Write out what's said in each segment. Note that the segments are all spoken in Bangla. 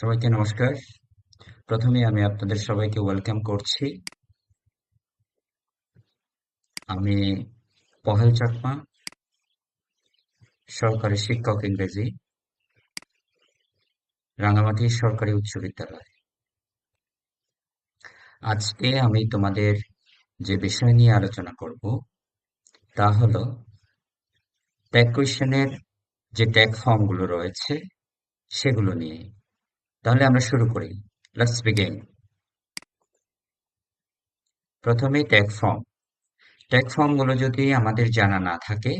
সবাইকে নমস্কার। প্রথমে আমি আপনাদের সবাইকে ওয়েলকাম করছি। আমি পহেল চাকমা সরকারি শিক্ষক ইংরেজি, রাঙামাটি সরকারি উচ্চ বিদ্যালয়। আজকে আমি তোমাদের যে বিষয় নিয়ে আলোচনা করব, তা হলো ট্যাগ কোয়েশনের যে ট্যাগ ফর্মগুলো রয়েছে, সেগুলো নিয়ে। তাহলে আমরা শুরু করি। লেটস বিগিন প্রথমেই ট্যাগ ফর্ম ট্যাগ ফর্মগুলো যদি আমাদের জানা না থাকে,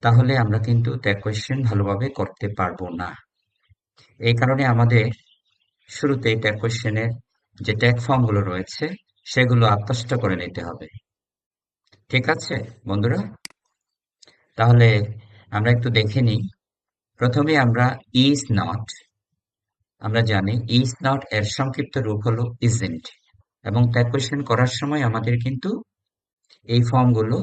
তাহলে আমরা কিন্তু ট্যাগ কোয়েশ্চেন ভালোভাবে করতে পারব না। এই কারণে আমাদের শুরুতেই ট্যাগ কোয়েশ্চেনের যে ট্যাগ ফর্মগুলো রয়েছে, সেগুলো আত্মস্থ করে নিতে হবে। ঠিক আছে, বন্ধুরা? তাহলে আমরা একটু দেখে নিই। প্রথমে আমরা ইজ নট আমরা জানি ইজ নট এর সংক্ষিপ্ত রূপ হলো ইজেন্ট এবং ট্যাগ কোয়েশ্চেন করার সময় আমাদের কিন্তু এই ফর্মগুলো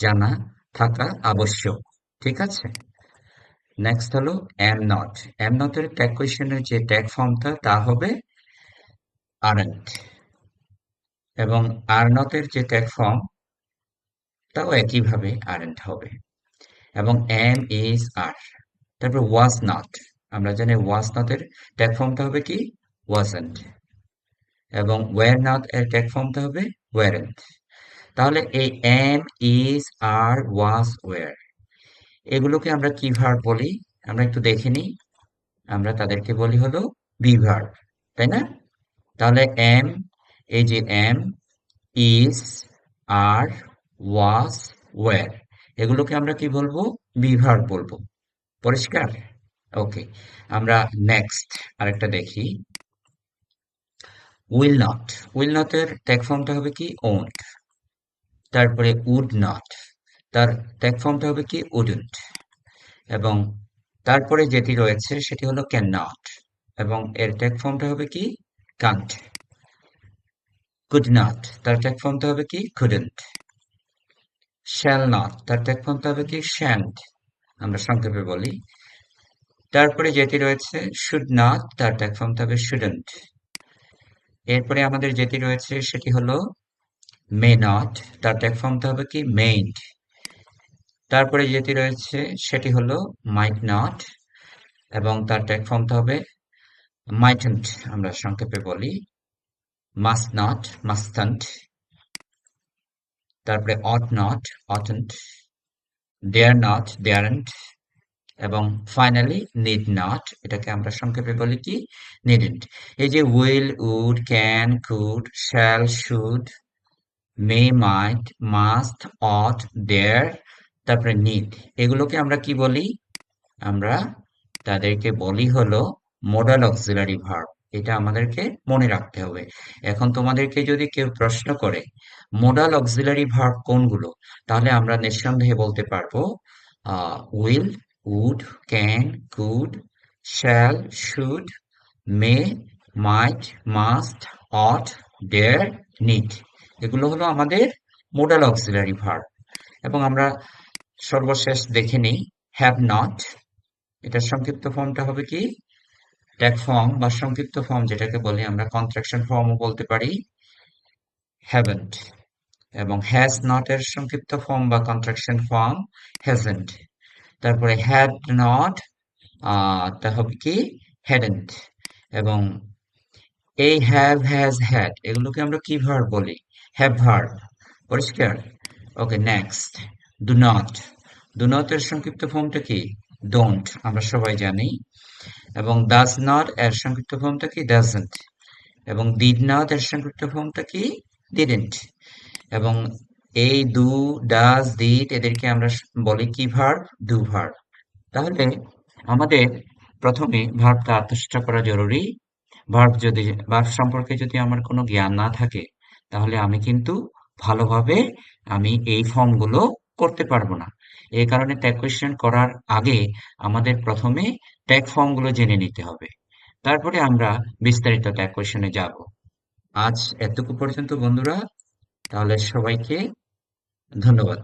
জানা থাকা আবশ্যক, ঠিক আছে? নেক্সট হলো এম নট এম নটের ট্যাগ কোয়েশ্চেনের যে ট্যাগ ফর্মটা তা হবে আরেন্ট এবং আর নটের যে ট্যাগ ফর্ম তাও একইভাবে আরেন্ট হবে এবং এম ইজ আর তারপর ওয়াজ নট আমরা জানি ওয়াজ নটের ট্যাগ ফর্মটা হবে কি? ওয়াজেন্ট এবং ওয়ার নট এর ট্যাগ ফর্মটা হবে ওয়ারেন্ট তাহলে এই am is are was were এগুলোকে আমরা কি ভার্ব বলি? আমরা একটু দেখে নিই। আমরা তাদেরকে বলি হলো বি ভার্ব তাই না? তাহলে এম এই যে am is are was were এগুলোকে আমরা কি বলব? বি ভার্ব বলব। পরিষ্কার? ওকে আমরা নেক্সট আরেকটা দেখি। উইল নট উইল নটের ট্যাগ ফর্মটা হবে কি? ওন্ট তারপরে উড নট তার ট্যাগ ফর্মটা হবে কি? উডন্ট এবং তারপরে যেটি রয়েছে সেটি হলো ক্যান নট এবং এর ট্যাগ ফর্মটা হবে কি? কান্ট কুড নট তার ট্যাগ ফর্মটা হবে কি? কুডেন্ট শ্যাল নট তার ট্যাগ ফর্মটা হবে কি? শ্যান্ট আমরা সংক্ষেপে বলি। তারপরে যেটি রয়েছে শুড নট তার ট্যাগ ফর্ম হবে শুডেন্ট এরপরে আমাদের যেটি রয়েছে, সেটি হলো মে নট তার ট্যাগ ফর্মটা হবে কি? মেইন্ড তারপরে যেটি রয়েছে, সেটি হলো মাইট নট এবং তার ট্যাগ ফর্মটা হবে মাইটেন্ট আমরা সংক্ষেপে বলি। মাস নট মাস্টান্ট তারপরে ought not oughtn't dare not daren't এবং ফাইনালি নিড নট এটাকে আমরা সংক্ষেপে বলি কি? নিডেন্ট এই যে will would can could shall should may might must ought dare তারপরে নিড এগুলোকে আমরা কি বলি? আমরা তাদেরকে বলি হলো মোডাল অক্সিলারি ভার্ব এটা আমাদেরকে মনে রাখতে হবে। এখন তোমাদেরকে যদি কেউ প্রশ্ন করে মোডাল অক্সিলারি ভার্ব কোনগুলো? তাহলে আমরা নিঃসন্দেহে বলতে পারব will would can could shall should may might must ought dare need এগুলো হলো আমাদের মোডাল অক্সিলারি ভার্ব এবং আমরা সর্বশেষ দেখে নিই হ্যাভ নট এটার সংক্ষিপ্ত ফর্মটা হবে কি? ট্যাগ ফর্ম বা সংক্ষিপ্ত ফর্ম যেটাকে বলি আমরা কন্ট্রাকশন ফর্মও বলতে পারি। হ্যাভেন্ট এবং হ্যাজ নট এর সংক্ষিপ্ত ফর্ম বা কন্ট্রাকশন ফর্ম হ্যাজেন্ট তারপরে হ্যাড নট তা হবে কি? হ্যাডেন্ট এবং এই হ্যাভ হ্যাজ হ্যাড এগুলোকে আমরা কি ভার্ব বলি? হ্যাভ ভার্ব পরিষ্কার? Okay next do not do not এর সংক্ষিপ্ত ফর্মটা কি? ডোন্ট আমরা সবাই জানি। এবং ডাজ নট এর সংক্ষিপ্ত ফর্মটা কি? ডাজেন্ট এবং ডিড নট এর সংক্ষিপ্ত ফর্মটা কি? ডিডেন্ট এবং এই দু ডাজ ডিড এদেরকে আমরা বলি কি ভার্ব ডু ভার্ব তাহলে আমাদের প্রথমে ভার্বটা আত্মস্থ করা জরুরি। ভার্ব যদি, ভার্ব সম্পর্কে যদি আমার কোনো জ্ঞান না থাকে, তাহলে আমি কিন্তু ভালোভাবে আমি এই ফর্মগুলো করতে পারব না। এই কারণে ট্যাগ কোয়েশ্চেন করার আগে আমাদের প্রথমে ট্যাগ ফর্মগুলো জেনে নিতে হবে। তারপরে আমরা বিস্তারিত ট্যাগ কোয়েশ্চেনে যাব। আজ এতটুকু পর্যন্ত বন্ধুরা। তাহলে সবাইকে ধন্যবাদ।